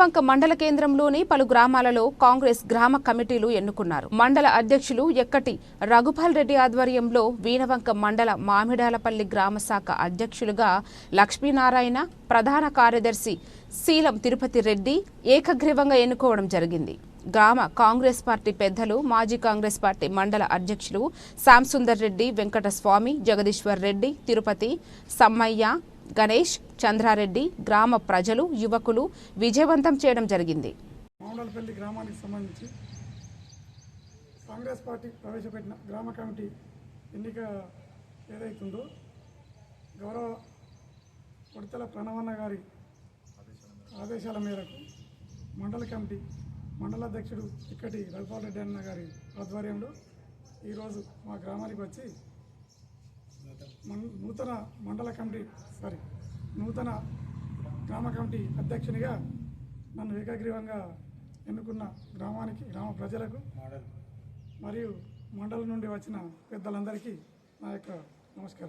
వంక మండల కేంద్రంలోని పలు గ్రామాలలో కాంగ్రెస్ గ్రామ కమిటీలు ఎన్నుకున్నారు. మండల అధ్యక్షులు ఎక్కటి రఘుపాల్ రెడ్డి ఆధ్వర్యంలో వీణవంక మండల మామిడాలపల్లి గ్రామ శాఖ అధ్యక్షులుగా లక్ష్మీనారాయణ ప్రధాన కార్యదర్శి శీలం తిరుపతి రెడ్డి ఏకగ్రీవంగా ఎన్నుకోవడం జరిగింది. గ్రామ కాంగ్రెస్ పార్టీ పెద్దలు మాజీ కాంగ్రెస్ పార్టీ మండల అధ్యక్షులు శ్యాంసుందర్ రెడ్డి వెంకటస్వామి జగదీశ్వర్ రెడ్డి తిరుపతి సమ్మయ్య గణేష్ చంద్రారెడ్డి గ్రామ ప్రజలు యువకులు విజయవంతం చేయడం జరిగింది. మామిడాలపల్లి గ్రామానికి సంబంధించి కాంగ్రెస్ పార్టీ ప్రవేశపెట్టిన గ్రామ కమిటీ ఎన్నిక ఏదైతుందో గౌరవ ఉడతల ప్రణవన్న గారి ఆదేశాల మేరకు మండల కమిటీ మండల అధ్యక్షుడు ఇక్కటి రఘుపాల్ రెడ్డి అన్న గారి ఆధ్వర్యంలో ఈరోజు మా గ్రామానికి వచ్చి నూతన మండల కమిటీ సారీ నూతన గ్రామ కమిటీ అధ్యక్షునిగా నన్ను ఏకగ్రీవంగా ఎన్నుకున్న గ్రామానికి గ్రామ ప్రజలకు మరియు మండలం నుండి వచ్చిన పెద్దలందరికీ నా యొక్క నమస్కారం.